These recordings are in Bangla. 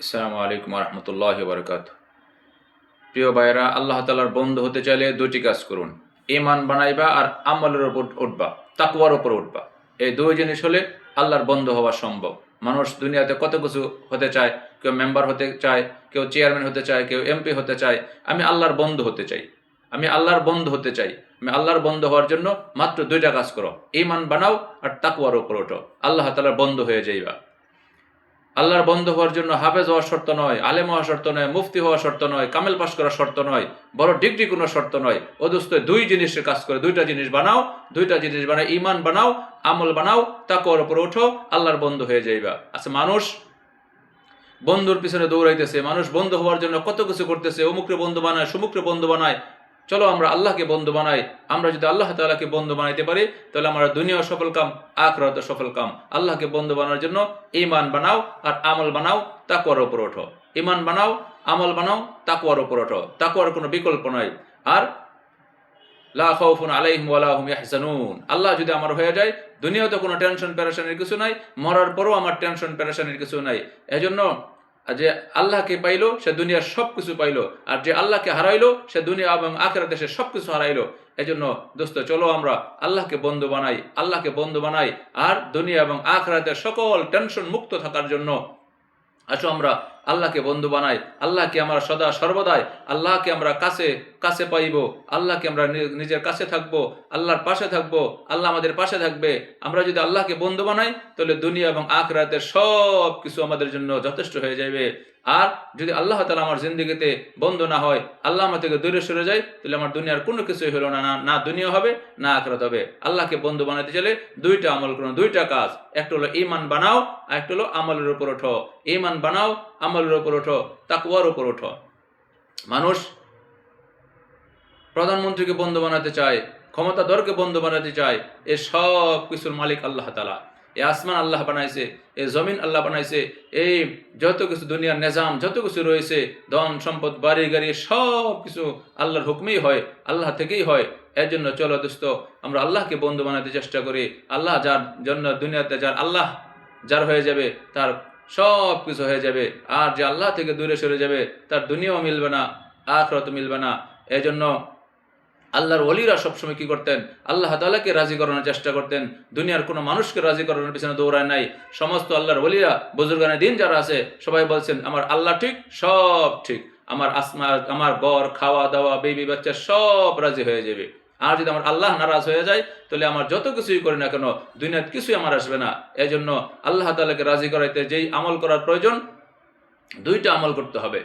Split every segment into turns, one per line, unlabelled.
আসসালামু আলাইকুম রহমতুল্লাহ বরকাত প্রিয় ভাইয়েরা, আল্লাহ তালার বন্ধু হতে চাইলে দুটি কাজ করুন। ইমান বানাইবা আর আমলের ওপর উঠবা তাকুয়ার ওপর উঠবা। এই দুই জিনিস হলে আল্লাহর বন্ধু হওয়া সম্ভব। মানুষ দুনিয়াতে কত কিছু হতে চায়, কেউ মেম্বার হতে চায়, কেউ চেয়ারম্যান হতে চায়, কেউ এমপি হতে চায়, আমি আল্লাহর বন্ধু হতে চাই। আমি আল্লাহর বন্ধু হতে চাই। আমি আল্লাহর বন্ধ হওয়ার জন্য মাত্র দুইটা কাজ করো। ইমান বানাও আর তাকুয়ার ওপর ওঠো। আল্লাহ তালার বন্ধু হয়ে যাইবা। আল্লাহর বন্ধ হওয়ার জন্য হাফেজ হওয়া শর্ত নয়, আলেম হওয়া শর্ত নয়, মুফতি হওয়া শর্ত নয়, কামেল পাশ করা শর্ত নয়, বড় ডিগ্রি কোনো শর্ত নয়। অদুস্ত দুই জিনিসের কাজ করে, দুইটা জিনিস বানাও, দুইটা জিনিস বানাও ইমান বানাও, আমল বানাও, তাকওয়ার উপর ওঠো, আল্লাহর বন্ধ হয়ে যাইবা। আচ্ছা মানুষ বন্ধুর পিছনে দৌড়াইতেছে, মানুষ বন্ধ হওয়ার জন্য কত কিছু করতেছে, অমুকরে বন্ধু বানায়, সমুকরে বন্ধু বানায় চলো আমরা আল্লাহকে বন্ধু বানাই। আমরা যদি আল্লাহ তাআলাকে বন্ধু বানাইতে পারি, তাহলে আমরা দুনিয়া সফল কাম আখরাত সফল কাম। আল্লাহকে বন্ধু বানানোর জন্য ইমান বানাও আর আমল বানাও তাকুয়ার ওপর ওঠো। ইমান বানাও, আমল বানাও তাকুয়ার ওপর ওঠো। তাকুয়ার কোনো বিকল্প নয় আর লা খাউফুন আলাইহিম ওয়ালা হুম ইয়াহজানুন। আল্লাহ যদি আমার হয়ে যায়, দুনিয়াতে কোনো টেনশন প্যারেশানির কিছু নাই, মরার পরও আমার টেনশন প্যারেশানির কিছু নাই। এজন্য যে আল্লাহকে পাইলো, সে দুনিয়ার সব কিছু পাইলো। আর যে আল্লাহকে হারাইলো, সে দুনিয়া এবং আখেরা দেশে সব কিছু হারাইলো। জন্য দোস্ত, চলো আমরা আল্লাহকে বন্ধু বানাই, আল্লাহকে বন্ধু বানাই। আর দুনিয়া এবং আখরাতের সকল টেনশন মুক্ত থাকার জন্য আসো আমরা আল্লাহকে বন্ধু বানাই আল্লাহকে আমরা সদা সর্বদাই, আল্লাহকে আমরা কাছে কাছে পাইব, আল্লাহকে আমরা নিজের কাছে থাকব, আল্লাহর পাশে থাকব, আল্লাহ আমাদের পাশে থাকবে। আমরা যদি আল্লাহকে বন্ধু বানাই, তাহলে দুনিয়া এবং আখরাতের সব কিছু আমাদের জন্য যথেষ্ট হয়ে যাবে আর যদি আল্লাহ তালা আমার জিন্দগিতে বন্ধু না হয়, আল্লাহ আমার থেকে দূরে সরে যায়, তাহলে আমার দুনিয়ার কোনো কিছুই হলো না, না- না দুনিয়া হবে, না আখরাত হবে। আল্লাহকে বন্ধু বানাতে চলে দুইটা আমল করুন, দুইটা কাজ। একটা হলো ইমান বানাও, আর একটা হলো আমলের উপর ওঠো। ইমান বানাও আমলের উপর ওঠো তাকুয়ার উপর ওঠো। মানুষ প্রধানমন্ত্রীকে বন্ধু বানাতে চায়, ক্ষমতাধরকে বন্ধু বানাতে চায়, এ সব কিছুর মালিক আল্লাহ তালা এ আসমান আল্লাহ বানাইছে, এ জমিন আল্লাহ বানাইছে এই যত কিছু দুনিয়ার নিজাম, যত কিছু রয়েছে, ধন, সম্পদ, বাড়ি, গাড়ি সব কিছু আল্লাহর হুকমেই হয়, আল্লাহ থেকেই হয়। এর জন্য চলো দোস্ত, আমরা আল্লাহকে বন্ধু বানাতে চেষ্টা করি। আল্লাহ যার জন্য দুনিয়াতে যার আল্লাহ যার হয়ে যাবে, তার সব কিছু হয়ে যাবে। আর যে আল্লাহ থেকে দূরে সরে যাবে, তার দুনিয়াও মিলবে না আখরত মিলবে না। এজন্য আল্লাহর ওলিরা সবসময় কি করতেন? আল্লাহ তালাকে রাজি করানোর চেষ্টা করতেন। দুনিয়ার কোনো মানুষকে রাজি করানোর পিছনে দৌড়ায় নাই। সমস্ত আল্লাহর অলিরা বুজুর্গানের দিন যারা আছে, সবাই বলছেন, আমার আল্লাহ ঠিক, সব ঠিক। আমার আসমা, আমার বর খাওয়া দাওয়া বেবি বাচ্চা সব রাজি হয়ে যাবে। আর যদি আমার আল্লাহ নারাজ হয়ে যায়, তাহলে আমার যত কিছুই করি না কেন দুনিয়ার কিছুই আমার আসবে না। এই জন্য আল্লাহ তালাকে রাজি করাইতে যেই আমল করার প্রয়োজন, দুইটা আমল করতে হবে।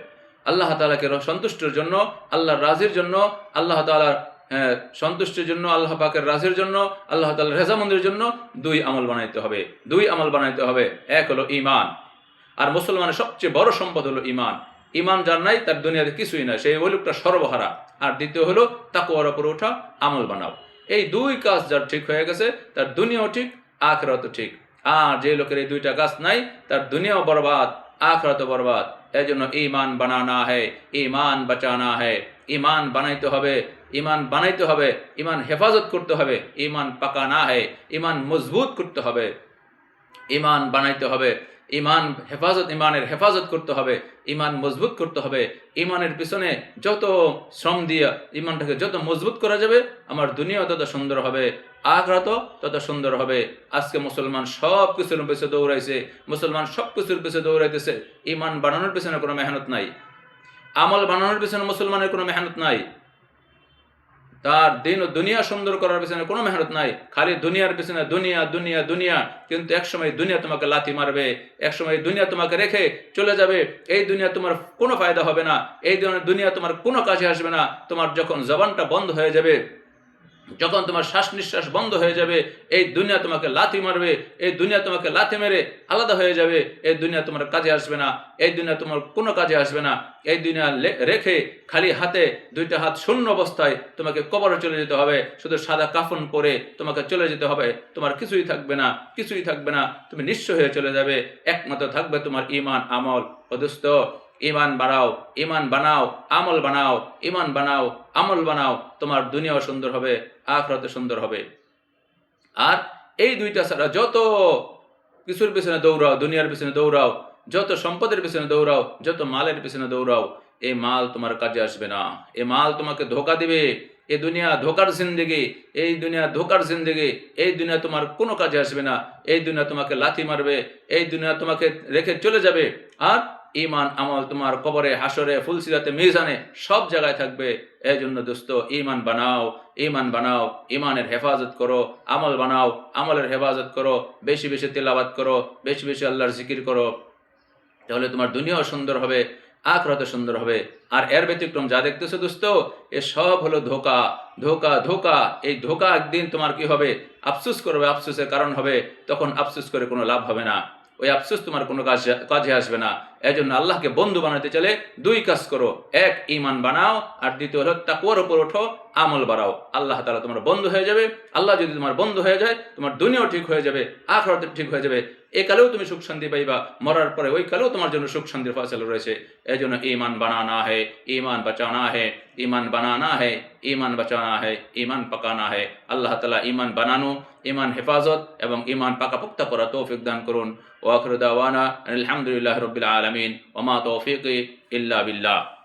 আল্লাহ তালাকে সন্তুষ্টের জন্য, আল্লাহর রাজির জন্য, আল্লাহ তালার সন্তুষ্টির জন্য, আল্লাহ পাকের রাজির জন্য, আল্লাহ তালার রেজামন্দির জন্য দুই আমল বানাইতে হবে। দুই আমল বানাইতে হবে। এক হলো ইমান আর মুসলমানের সবচেয়ে বড় সম্পদ হলো ইমান ইমান যার নাই, তার দুনিয়াতে কিছুই নাই। সেই ওই লোকটা সর্বহারা। আর দ্বিতীয় হলো, তাকুয়ার ওপর ওঠা, আমল বানাও। এই দুই কাজ যার ঠিক হয়ে গেছে, তার দুনিয়াও ঠিক আখরাত ঠিক। আর যে লোকের এই দুইটা কাজ নাই, তার দুনিয়াও বরবাদ আখরাত বরবাদ। এই জন্য ইমান বানানা হে ইমান বাঁচানা হয় ইমান বানাইতে হবে ইমান বানাইতে হবে ইমান হেফাজত করতে হবে ইমান পাকা না হয় ইমান মজবুত করতে হবে। ইমান বানাইতে হবে ইমান হেফাজত ইমানের হেফাজত করতে হবে ইমান মজবুত করতে হবে। ইমানের পিছনে যত শ্রম দিয়ে ইমানটাকে যত মজবুত করা যাবে, আমার দুনিয়া তত সুন্দর হবে, আখরাত তত সুন্দর হবে। আজকে মুসলমান সব কিছুর পিছনে দৌড়াইছে, মুসলমান সব কিছুর পিছনে দৌড়াইতেছে। ইমান বানানোর পিছনে কোনো মেহনত নাই। আমল বানানোর পিছনে মুসলমানের কোনো মেহনত নাই। তার দিন ও দুনিয়া সুন্দর করার পিছনে কোনো মেহনত নাই। খালি দুনিয়ার পিছনে দুনিয়া দুনিয়া দুনিয়া। কিন্তু একসময় দুনিয়া তোমাকে লাথি মারবে একসময় দুনিয়া তোমাকে রেখে চলে যাবে। এই দুনিয়া তোমার কোনো ফায়দা হবে না, এই দুনিয়া- তোমার কোনো কাজে আসবে না। তোমার যখন জবানটা বন্ধ হয়ে যাবে যখন তোমার শ্বাস নিঃশ্বাস বন্ধ হয়ে যাবে, এই দুনিয়া তোমাকে লাথি মারবে, এই দুনিয়া তোমাকে লাথি মেরে আলাদা হয়ে যাবে, এই দুনিয়া তোমার কাজে আসবে না, এই দুনিয়া তোমার কোনো কাজে আসবে না। এই দুনিয়া রেখে খালি হাতে দুইটা হাত শূন্য অবস্থায় তোমাকে কবরে চলে যেতে হবে, শুধু সাদা কাফন পরে তোমাকে চলে যেতে হবে। তোমার কিছুই থাকবে না, কিছুই থাকবে না, তুমি নিঃস্ব হয়ে চলে যাবে। একমাত্র থাকবে তোমার ইমান আমল। অদুস্ত ইমান বাড়াও ইমান বানাও, আমল বানাও ইমান বানাও আমল বানাও, তোমার দুনিয়াও সুন্দর হবে আখরাতে সুন্দর হবে। আর এই দুইটা ছাড়া যত কিছুর পিছনে দৌড়াও, দুনিয়ার পিছনে দৌড়াও, যত সম্পদের পিছনে দৌড়াও, যত মালের পিছনে দৌড়াও এই মাল তোমার কাজে আসবে না। এ মাল তোমাকে ধোকা দিবে। এ দুনিয়া ধোকার জিন্দেগি, এই দুনিয়া ধোকার জিন্দেগি, এই দুনিয়া তোমার কোনো কাজে আসবে না। এই দুনিয়া তোমাকে লাথি মারবে, এই দুনিয়া তোমাকে রেখে চলে যাবে। আর ইমান আমল তোমার কবরে হাসরে ফুলসিরাতে, মিজানে সব জায়গায় থাকবে। এই জন্য দোস্ত ইমান বানাও ইমান বানাও ইমানের হেফাজত করো, আমল বানাও, আমলের হেফাজত করো, বেশি বেশি তেলাবাত করো, বেশি বেশি আল্লাহর জিকির করো। তাহলে তোমার দুনিয়াও সুন্দর হবে আখরাতে সুন্দর হবে। আর এর ব্যতিক্রম যা দেখতেছো দোস্ত, এ সব হলো ধোকা ধোকা ধোকা। এই ধোকা একদিন তোমার কি হবে? আফসুস করবে, আফসুসের কারণ হবে, তখন আফসুস করে কোনো লাভ হবে না। ওই আফসোস তোমার কোনো কাজ, কাজে আসবে না। এই জন্য আল্লাহকে বন্ধু বানাতে চলে দুই কাজ করো। এক ইমান বানাও, আর দ্বিতীয় হলো তাকুয়ার উপর ওঠো, আমল বাড়াও। আল্লাহ তালা তোমার বন্ধু হয়ে যাবে। আল্লাহ যদি তোমার বন্ধু হয়ে যায়, তোমার দুনিয়াও ঠিক হয়ে যাবে আখরাত ঠিক হয়ে যাবে। এ কালেও তুমি সুখ শান্তি পাইবা, মরার পরে ওই কালেও তোমার জন্য সুখ শান্তির ফসল রয়েছে। এই জন্য ইমান বানানা হে ইমান বাঁচানা হে ইমান বানানা হে ইমান বাঁচানা হে ইমান পাকানা হে। আল্লাহ তালা ইমান বানানো ইমান হেফাজত এবং ইমান পাকাপোক্তা করা তৌফিক দান করুন। ওয়াখরুদাওয়ানা আলহামদুলিল্লাহ রবিল العالمين. وما توفيقي إلا بالله.